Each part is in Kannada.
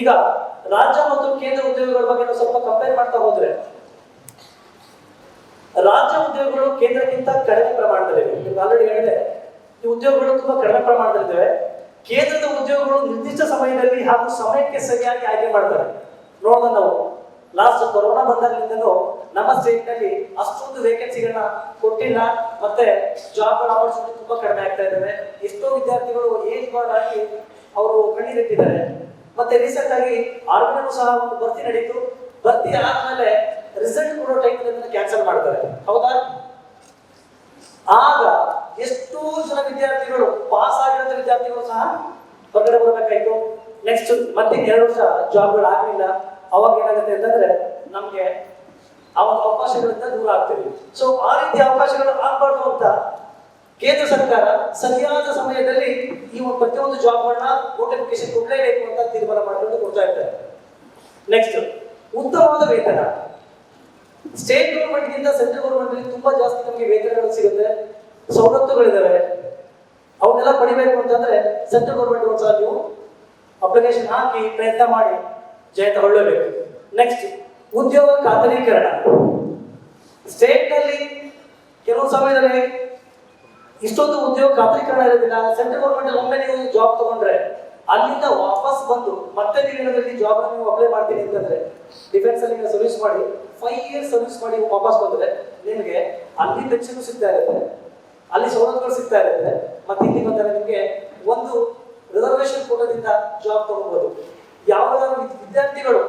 ಈಗ ರಾಜ್ಯ ಮತ್ತು ಕೇಂದ್ರ ಉದ್ಯೋಗಗಳ ಬಗ್ಗೆ ನಾವು ಸ್ವಲ್ಪ ಕಂಪೇರ್ ಮಾಡ್ತಾ ಹೋದ್ರೆ, ರಾಜ್ಯ ಉದ್ಯೋಗಗಳು ಕೇಂದ್ರಕ್ಕಿಂತ ಕಡಿಮೆ ಪ್ರಮಾಣದಲ್ಲಿವೆ. ನಿಮ್ಗೆ ಆಲ್ರೆಡಿ ಹೇಳಿದೆ, ಈ ಉದ್ಯೋಗಗಳು ತುಂಬಾ ಕಡಿಮೆ ಪ್ರಮಾಣದಲ್ಲಿದ್ದಾವೆ. ಕೇಂದ್ರದ ಉದ್ಯೋಗಗಳು ನಿರ್ದಿಷ್ಟ ಸಮಯದಲ್ಲಿ ಹಾಗೂ ಸಮಯಕ್ಕೆ ಸರಿಯಾಗಿ ಆಯ್ಕೆ ಮಾಡ್ತಾರೆ. ನೋಡೋಣ ನಾವು. ಲಾಸ್ಟ್ ಕೊರೋನಾ ಬಂದಾಗಲಿಂದಲೂ ನಮ್ಮ ಸ್ಟೇಟ್ನಲ್ಲಿ ಅಷ್ಟೊಂದು ವೇಕೆನ್ಸಿಗಳನ್ನ ಕೊಟ್ಟಿಲ್ಲ. ಮತ್ತೆ ಜಾಬ್ ಆಪರ್ಚುನಿಟಿ ತುಂಬಾ ಕಡಿಮೆ ಆಗ್ತಾ ಇದ್ದಾವೆ. ಎಷ್ಟೋ ವಿದ್ಯಾರ್ಥಿಗಳು ಏಜ್ ಬಾರ್ಡ್ ಆಗಿ ಅವರು ಕಣ್ಣೀರಿಟ್ಟಿದ್ದಾರೆ ಮತ್ತೆ ರೀಸೆಂಟ್ ಆಗಿ ಆರ್ಮಿನೂ ಸಹ ಒಂದು ಭರ್ತಿ ನಡೀತು. ಭರ್ತಿ ಆದ್ಮೇಲೆ ರಿಸಲ್ಟ್ ಕೊಡೋ ಟೈಮ್ ಕ್ಯಾನ್ಸಲ್ ಮಾಡ್ತಾರೆ. ಹೌದಾ? ಆಗ ಎಷ್ಟೋ ಜನ ವಿದ್ಯಾರ್ಥಿಗಳು ಪಾಸ್ ಆಗಿರೋ ವಿದ್ಯಾರ್ಥಿಗಳು ಸಹ ಹೊರಗಡೆ ಬರಬೇಕಾಯ್ತು. ನೆಕ್ಸ್ಟ್ ಮತ್ತೆ ಎರಡು ವರ್ಷ ಜಾಬ್ಗಳು ಆಗಲಿಲ್ಲ. ಅವಾಗ ಏನಾಗುತ್ತೆ ಅಂತಂದ್ರೆ ನಮ್ಗೆ ಒಂದು ಅವಕಾಶಗಳಿಂದ ದೂರ ಆಗ್ತೀವಿ. ಸೊ ಆ ರೀತಿ ಅವಕಾಶಗಳು ಆಗ್ಬಾರ್ದು ಕೇಂದ್ರ ಸರ್ಕಾರ ಸರಿಯಾದ ಸಮಯದಲ್ಲಿ ಈ ಒಂದು ಪ್ರತಿಯೊಂದು ಜಾಬ್ಗಳನ್ನ ನೋಟಿಫಿಕೇಶನ್ ಕೊಡಲೇಬೇಕು ಅಂತ ತೀರ್ಮಾನ ಮಾಡಿಕೊಂಡು ಕೊಡ್ತಾ ಇದ್ದಾರೆ. ನೆಕ್ಸ್ಟ್ ಉತ್ತಮವಾದ ವೇತನ. ಸ್ಟೇಟ್ ಗೌರ್ಮೆಂಟ್ಗಿಂತ ಸೆಂಟ್ರಲ್ ಗೌರ್ಮೆಂಟ್ ತುಂಬಾ ಜಾಸ್ತಿ ನಮಗೆ ವೇತನಗಳು ಸಿಗುತ್ತೆ. ಸವಲತ್ತುಗಳಿದಾವೆ. ಅವನ್ನೆಲ್ಲ ಪಡಿಬೇಕು ಅಂತಂದ್ರೆ ಸೆಂಟ್ರಲ್ ಗೌರ್ಮೆಂಟ್ ಒಂದ್ಸಲ ನೀವು ಅಪ್ಲಿಕೇಶನ್ ಹಾಕಿ ಪ್ರಯತ್ನ ಮಾಡಿ ಜಯ ತಗೊಳ್ಳಬೇಕು ನೆಕ್ಸ್ಟ್ ಉದ್ಯೋಗ ಖಾತರೀಕರಣ. ಸ್ಟೇಟ್ನಲ್ಲಿ ಕೆಲವು ಸಮಯದಲ್ಲಿ ಇಷ್ಟೊಂದು ಉದ್ಯೋಗ ಖಾತ್ರೀಕರಣ ಇರೋದಿಲ್ಲ ಸೆಂಟ್ರಲ್ ಗೌರ್ಮೆಂಟ್ ಒಮ್ಮೆ ನೀವು ಜಾಬ್ ತಗೊಂಡ್ರೆ, ಅಲ್ಲಿಂದ ವಾಪಸ್ ಬಂದು ಮತ್ತೆ ಏನಾದ್ರು ಜಾಬ್ ನೀವು ಅಪ್ಲೈ ಮಾಡ್ತೀನಿ ಅಂತಂದ್ರೆ ಡಿಫೆನ್ಸ್ ಅಲ್ಲಿ ನೀವು ಸರ್ವಿಸ್ ಮಾಡಿ ಫೈವ್ ಇಯರ್ಸ್ ಸರ್ವಿಸ್ ಮಾಡಿ ವಾಪಸ್ ಬಂದ್ರೆ, ನಿಮಗೆ ಅಲ್ಲಿ ಪೆನ್ಷನ್ ಸಿಗ್ತಾ ಇರುತ್ತೆ, ಅಲ್ಲಿ ಸವಲತ್ತುಗಳು ಸಿಗ್ತಾ ಇರುತ್ತೆ, ಮತ್ತೆ ಇಲ್ಲಿ ಬಂದರೆ ನಿಮಗೆ ಒಂದು ರಿಸರ್ವೇಶನ್ ಕೋಟದಿಂದ ಜಾಬ್ ತಗೋಬಹುದು ಯಾವ ವಿದ್ಯಾರ್ಥಿಗಳು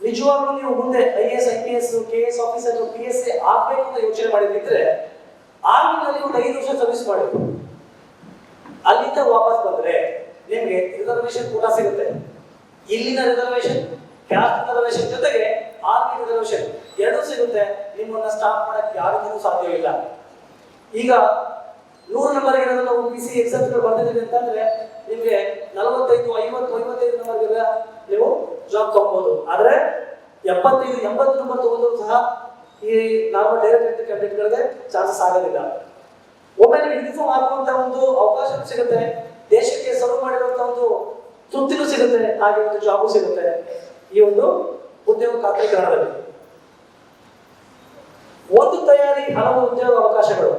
ನಿಜವಾಗ್ಲೂ ನೀವು ಮುಂದೆ I S I P S K S officer P S A ಆಗ್ಬೇಕು ಅಂತ ಯೋಚನೆ ಮಾಡಿದ್ರೆ ಆರ್ಮಿನಲ್ಲಿ ಒಂದು ಐದು ವರ್ಷ ಸರ್ವಿಸ್ ಮಾಡಿ ಅಲ್ಲಿಂದ ವಾಪಸ್ ಬಂದ್ರೆ ನಿಮ್ಗೆ ರಿಸರ್ವೇಶನ್ ಕೂಡ ಸಿಗುತ್ತೆ. ಇಲ್ಲಿನ ರಿಸರ್ವೇಶನ್ ಕ್ಯಾಸ್ಟ್ ರಿಸರ್ವೇಶನ್ ಜೊತೆಗೆ ಆರ್ಮಿ ರಿಸರ್ವೇಶನ್ ಎರಡೂ ಸಿಗುತ್ತೆ. ನಿಮ್ಮನ್ನ ಸ್ಟಾಪ್ ಮಾಡಕ್ಕೆ ಯಾರಿಗೂ ಸಾಧ್ಯವಿಲ್ಲ ಈಗ ನೂರು ನಂಬರ್ ಏನಾದ್ರು ನಾವು ಬಿಸಿ ಸಿ ಎಕ್ಸಾಮ್ಗಳು ಬರ್ತಿದ್ದೀವಿ ಅಂತಂದ್ರೆ ನಿಮ್ಗೆ ನಲವತ್ತೈದು, ಐವತ್ತು ಐವತ್ತೈದು ನಂಬರ್ಗೆಲ್ಲ ನೀವು ಜಾಬ್ ತಗೋಬಹುದು ಆದ್ರೆ ಎಪ್ಪತ್ತೈದು, ಎಂಬತ್ತು ನಂಬರ್ ತಗೊಂಡ್ರು ಸಹ ಈ ನಾವು ಡೈರೆಕ್ಟ್ ಕ್ಯಾಂಡಿಡೇಟ್ಗಳಿಗೆ ಚಾನ್ಸಸ್ ಆಗೋದಿಲ್ಲ. ಒಮ್ಮೆ ಯೂನಿಫಾರ್ಮ್ ಹಾಕುವಂತ ಒಂದು ಅವಕಾಶ ಸಿಗುತ್ತೆ. ದೇಶಕ್ಕೆ ಸರ್ವ್ ಮಾಡಿರುವಂತ ಒಂದು ತೃಪ್ತಿನೂ ಸಿಗುತ್ತೆ, ಹಾಗೆ ಒಂದು ಜಾಬು ಸಿಗುತ್ತೆ ಈ ಒಂದು ಉದ್ಯೋಗ ಖಾತ್ರೀಕರಣದಲ್ಲಿ. ಒಂದು ತಯಾರಿ ಹಲವು ಉದ್ಯೋಗ ಅವಕಾಶಗಳು.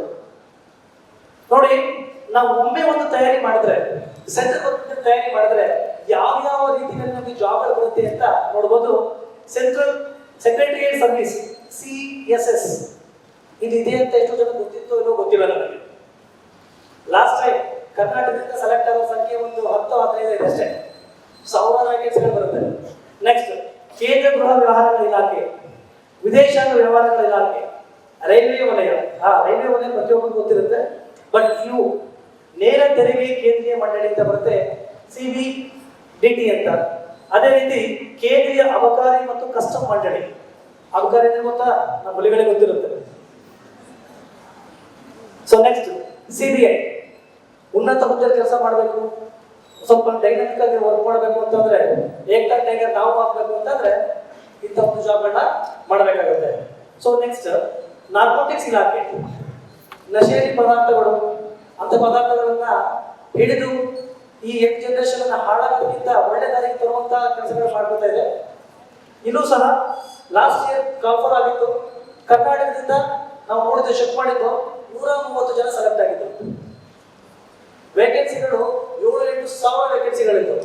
ನೋಡಿ, ನಾವು ಒಮ್ಮೆ ಒಂದು ತಯಾರಿ ಮಾಡಿದ್ರೆ, ಸೆಂಟ್ರಲ್ ಗೌರ್ಮೆಂಟ್ ತಯಾರಿ ಮಾಡಿದ್ರೆ ಯಾವ ಯಾವ ರೀತಿಯಲ್ಲಿ ನಮಗೆ ಜಾಬ್ ಬರುತ್ತೆ ಅಂತ ನೋಡ್ಬೋದು. Central secretariat service C S S ಇದು ಇದೆ ಅಂತ ಎಷ್ಟು ಜನ ಗೊತ್ತಿತ್ತು ಏನೋ ಗೊತ್ತಿಲ್ಲ ನನಗೆ ಲಾಸ್ಟ್ ಟೈಮ್ ಕರ್ನಾಟಕದಿಂದ ಸೆಲೆಕ್ಟ್ ಆಗೋ ಸಂಖ್ಯೆ ಒಂದು ಹತ್ತು, ಹದಿನೈದು ಇದೆ ಅಷ್ಟೇ. ಸಾವಿರ ವ್ಯಾಕೆನ್ಸಿಗಳು ಬರುತ್ತೆ. ನೆಕ್ಸ್ಟ್ ಕೇಂದ್ರ ಗೃಹ ವ್ಯವಹಾರಗಳ ಇಲಾಖೆ, ವಿದೇಶಾಂಗ ವ್ಯವಹಾರಗಳ ಇಲಾಖೆ, ರೈಲ್ವೆ ವಲಯ. ಹಾ, ರೈಲ್ವೆ ವಲಯ ಪ್ರತಿಯೊಬ್ಬರಿಗೂ ಗೊತ್ತಿರುತ್ತೆ. ಬಟ್ ಇವು ನೇರ ತೆರಿಗೆ ಕೇಂದ್ರೀಯ ಮಂಡಳಿ ಅಂತ ಬರುತ್ತೆ ಸಿ ಬಿ ಡಿ ಟಿ ಅಂತ. ಅದೇ ರೀತಿ ಕೇಂದ್ರೀಯ ಅಬಕಾರಿ ಮತ್ತು ಕಸ್ಟಮ್ ಮಂಡಳಿ. ಅಬಕಾರಿ ಗೊತ್ತಾ? ನಮ್ಮ ಹುಲಿಗಳಿಗೆ ಗೊತ್ತಿರುತ್ತೆ. ಸೊ ನೆಕ್ಸ್ಟ್ ಸಿಬಿಐ ಉನ್ನತ ಹುದ್ದೆಯಲ್ಲಿ ಕೆಲಸ ಮಾಡಬೇಕು. ಸ್ವಲ್ಪ ಡೈನಾಮಿಕ್ ಆಗಿ ವರ್ಕ್ ಮಾಡಬೇಕು ಅಂತಂದ್ರೆ ಏಕ ಟೈಗರ್ ನಾವು ಹಾಕ್ಬೇಕು ಅಂತಂದ್ರೆ, ಇಂಥ ಒಂದು ಜಾಬ್ಗಳನ್ನ ಮಾಡಬೇಕಾಗುತ್ತೆ. ಸೊ ನೆಕ್ಸ್ಟ್ ನಾರ್ಕೋಟಿಕ್ಸ್ ಇಲಾಖೆ. ನಶೇರಿ ಪದಾರ್ಥಗಳು. ಅಂತ ಪದಾರ್ಥಗಳನ್ನ ಹಿಡಿದು ಈ ಯಂಗ್ ಜನರೇಷನ್ ಹಾಳಾಗೋದಕ್ಕಿಂತ ಒಳ್ಳೆ ದಾರಿಗೆ ತರುವಂತಹ ಕೆಲಸಗಳು ಮಾಡ್ಕೊತಾ ಇದೆ. ಇಲ್ಲೂ ಸಹ ಲಾಸ್ಟ್ ಇಯರ್ ಕಾಫರ್ ಆಗಿತ್ತು ಕರ್ನಾಟಕದಿಂದ ನಾವು ನೋಡಿದ್ದು ಚೆಕ್ ಮಾಡಿದ್ದು ನೂರ ಮೂವತ್ತು ಜನ ಸೆಲೆಕ್ಟ್ ಆಗಿದ್ದು. ವೇಕೆನ್ಸಿಗಳು ಏಳು ಎಂಟು ಸಾವಿರ ವೇಕೆನ್ಸಿಗಳಿದ್ದವು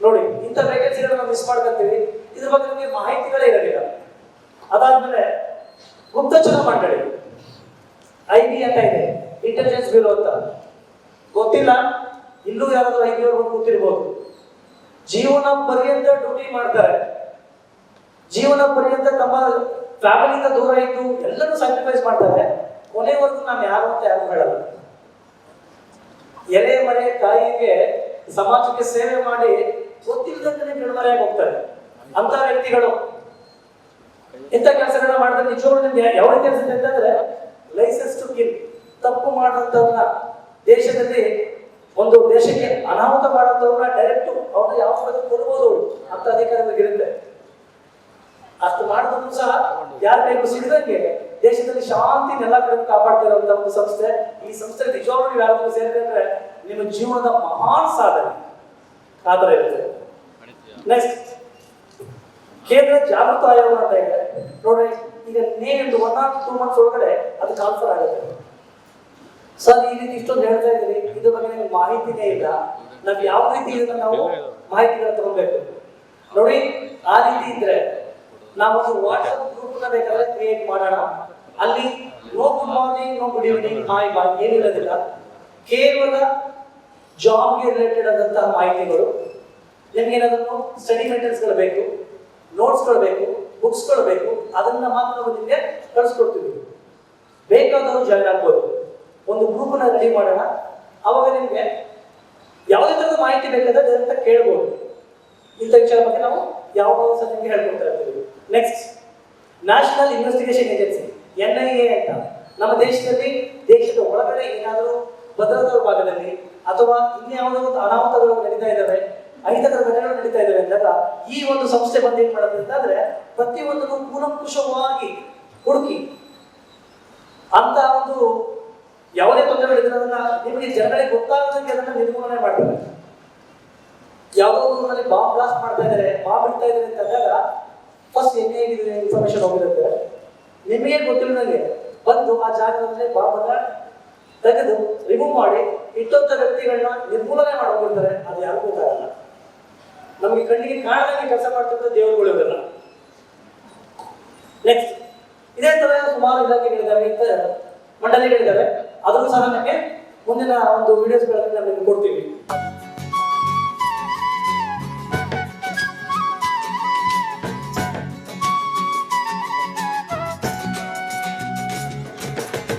ನೋಡಿ, ಇಂಥ ವೇಕೆನ್ಸಿಗಳನ್ನ ಮಿಸ್ ಮಾಡ್ಕೊಂತೀವಿ. ಇದ್ರ ಬಗ್ಗೆ ನಮಗೆ ಮಾಹಿತಿಗಳೇ ಇರಲಿಲ್ಲ. ಅದಾದ್ಮೇಲೆ ಗುಪ್ತಚರ ಮಂಡಳಿ ಐ ಬಿ ಅಂತ ಇದೆ ಇಂಟೆಲಿಜೆನ್ಸ್ ಬ್ಯೂರೋ ಅಂತ. ಗೊತ್ತಿಲ್ಲ, ಇಲ್ಲೂ ಯಾರಾದ್ರೂ ಐ ಬಿ ಅವರು ಕೂತಿರ್ಬೋದು. ಜೀವನ ಪರ್ಯಂತ ಡ್ಯೂಟಿ ಮಾಡ್ತಾರೆ. ಜೀವನ ಪರ್ಯಂತ ತಮ್ಮ ಫ್ಯಾಮಿಲಿಯಿಂದ ದೂರ ಇದ್ದು ಎಲ್ಲರೂ ಸ್ಯಾಕ್ರಿಫೈಸ್ ಮಾಡ್ತಾರೆ. ಕೊನೆವರೆಗೂ ನಾನು ಯಾರು ಅಂತ ಯಾರು ಹೇಳಲ್ಲ. ಎಲೆ, ಮನೆ, ತಾಯಿಗೆ ಸಮಾಜಕ್ಕೆ ಸೇವೆ ಮಾಡಿ ಗೊತ್ತಿಲ್ಲದಂತೆ ಕಣ್ಮರೆಯಾಗಿ ಹೋಗ್ತಾರೆ. ಅಂತ ವ್ಯಕ್ತಿಗಳು. ಇಂಥ ಕೆಲಸಗಳನ್ನ ಮಾಡಿದ್ರೆ ನಿಜವಾಗ್ಲೂ ನಿಮ್ಗೆ ಯಾವ ರೀತಿ ಅನ್ಸುತ್ತೆ ಅಂತಂದ್ರೆ ಲೈಸೆನ್ಸ್ ಟು ಕಿಲ್ ತಪ್ಪು ಮಾಡುವಂತವ್ರನ್ನ ದೇಶದಲ್ಲಿ ಒಂದು ದೇಶಕ್ಕೆ ಅನಾಹುತ ಮಾಡುವಂತವ್ರನ್ನ ಡೈರೆಕ್ಟ್ ಅವ್ರನ್ನ ಯಾವ ಕೊಡ್ಬೋದು ಅಂತ ಅಧಿಕಾರ ಇರುತ್ತೆ ಅಷ್ಟು ಮಾಡಿದ್ರು ಸಹ ಯಾರ ಕೈಗೂ ಸಿಗದಂಗೆ ದೇಶದಲ್ಲಿ ಶಾಂತಿ ಎಲ್ಲ ಕಡೆ ಕಾಪಾಡ್ತಾ ಇರುವಂತ ಒಂದು ಸಂಸ್ಥೆ. ಈ ಸಂಸ್ಥೆ ನಿಜವಾಗ್ಲೂ ನೀವು ಯಾರಾದ್ರೂ ಸೇರಿದ್ರೆ ನಿಮ್ಮ ಜೀವನದ ಮಹಾನ್ ಸಾಧನೆ. ಆತರ ಇರುತ್ತೆ ನೆಕ್ಸ್ಟ್ ಕೇಂದ್ರ ಜಾಗೃತ ಆಯೋಗ ಅಂತ ಇದೆ. ನೋಡ್ರಿ, ಈಗ ನೀವು ಒನ್ ಆರ್ ಟೂ ಮಂತ್ಸ್ ಒಳಗಡೆ ಅದು ಕಾನ್ಸರ್ ಆಗುತ್ತೆ. ಸರ್, ಈ ರೀತಿ ಇಷ್ಟೊಂದು ಹೇಳ್ತಾ ಇದ್ದೀರಿ. ಇದ್ರ ಬಗ್ಗೆ ನಿಮ್ಗೆ ಮಾಹಿತಿನೇ ಇಲ್ಲ. ನಾವು ಯಾವ ರೀತಿ ಇದನ್ನ ನಾವು ಮಾಹಿತಿಗಳನ್ನ ತಗೋಬೇಕು? ನೋಡಿ, ಆ ರೀತಿ ಇದ್ರೆ ನಾವೊಂದು ವಾಟ್ಸ್ಆಪ್ ಗ್ರೂಪ್ನ ಬೇಕಾದ್ರೆ ಕ್ರಿಯೇಟ್ ಮಾಡೋಣ. ಅಲ್ಲಿ no good morning no good evening hi bye ಏನಿರೋದಿಲ್ಲ ಕೇವಲ ಜಾಬ್ಗೆ ರಿಲೇಟೆಡ್ ಆದಂತಹ ಮಾಹಿತಿಗಳು. ನಿಮ್ಗೆ ಏನಾದ್ರು ಸ್ಟಡಿ ಮೆಟೀರಿಯಲ್ಸ್ಗಳು ಬೇಕು ನೋಟ್ಸ್ಗಳು ಬೇಕು ಬುಕ್ಸ್ಗಳು ಬೇಕು, ಅದನ್ನ ಮಾತ್ರ ನಾವು ನಿಮಗೆ ಕಳಿಸ್ಕೊಡ್ತೀವಿ. ಬೇಕಾದವರು ಜಾಯ್ನ್ ಆಗ್ಬೋದು. ಒಂದು ಗ್ರೂಪ್ನ ರೆಡಿ ಮಾಡೋಣ. ಅವಾಗ ನಿಮಗೆ ಯಾವುದೇ ಥರದ ಮಾಹಿತಿ ಬೇಕಾದ್ರೆ ಅದರಿಂದ ಕೇಳ್ಬೋದು. ಇಂಥ ವಿಚಾರ ಬಗ್ಗೆ ನಾವು ಯಾವ ಸಹ ನಿಮಗೆ ಹೇಳ್ಕೊಡ್ತಾ ಇರ್ತೀವಿ. Next national investigation agency N I A ಅಂತ. ನಮ್ಮ ದೇಶದಲ್ಲಿ, ದೇಶದ ಒಳಗಡೆ ಏನಾದರೂ ಭದ್ರತಾ ಭಾಗದಲ್ಲಿ ಅಥವಾ ಇನ್ಯಾವುದೋ ಒಂದು ಅನಾಹುತಗಳು ನಡೀತಾ ಇದ್ದಾವೆ, ಅಹಿತಕರ ಘಟನೆಗಳು ನಡೀತಾ ಇದ್ದಾವೆ ಅಂದಾಗ, ಈ ಒಂದು ಸಂಸ್ಥೆ ಬಂದು ಏನ್ ಮಾಡುತ್ತೆ ಅಂತಂದ್ರೆ ಪ್ರತಿಯೊಂದನ್ನು ಕೂಲಂಕುಷವಾಗಿ ಹುಡುಕಿ. ಅಂತ ಒಂದು ಯಾವುದೇ ತೊಂದರೆಗಳಿದ್ರೆ ಅದನ್ನ ನಿಮಗೆ ಜನಗಳಿಗೆ ಗೊತ್ತಾಗದಂಗೆ ಅದನ್ನ ನಿರ್ಮೂಲನೆ ಮಾಡ್ತಾರೆ. ಯಾವುದೋ ಒಂದು ಊರಲ್ಲಿ ಬಾಂಬ್ ಬ್ಲಾಸ್ಟ್ ಮಾಡ್ತಾ ಇದ್ದಾರೆ ಬಾಂಬ್ ಇಡ್ತಾ ಇದ್ದಾರೆ ಅಂತ ಎನ್ ಫಸ್ಟ್ ಎಣ್ಣೆ ಇನ್ಫಾರ್ಮೇಶನ್ ಹೋಗಿರುತ್ತೆ? ನಿಮಗೆ ಗೊತ್ತಿಲ್ಲದಂಗೆ ಬಂದು ಆ ಜಾಗದಲ್ಲಿ ಬಾಬನ ತೆಗೆದು ರಿಮೂವ್ ಮಾಡಿ, ಇಟ್ಟಂತ ವ್ಯಕ್ತಿಗಳನ್ನ ನಿರ್ಮೂಲನೆ ಮಾಡಿ ಹೋಗಿರ್ತಾರೆ ಅದು ಯಾರಿಗೂ ಗೊತ್ತಾಗಲ್ಲ. ನಮಗೆ ಕಣ್ಣಿಗೆ ಕಾಣದಂಗೆ ಕೆಲಸ ಮಾಡ್ತಕ್ಕಂಥ ದೇವರುಗಳು ಇವೆಲ್ಲ. ನೆಕ್ಸ್ಟ್ ಇದೇ ತರ ಸುಮಾರು ಇಲಾಖೆಗಳಿದ್ದಾವೆ ಮಂಡಳಿಗಳಿದ್ದಾವೆ. ಅದನ್ನು ಸಹ ನಮಗೆ ಮುಂದಿನ ಒಂದು ವಿಡಿಯೋಸ್ಗಳಲ್ಲಿ ನಾವು ನಿಮಗೆ ಕೊಡ್ತೀವಿ.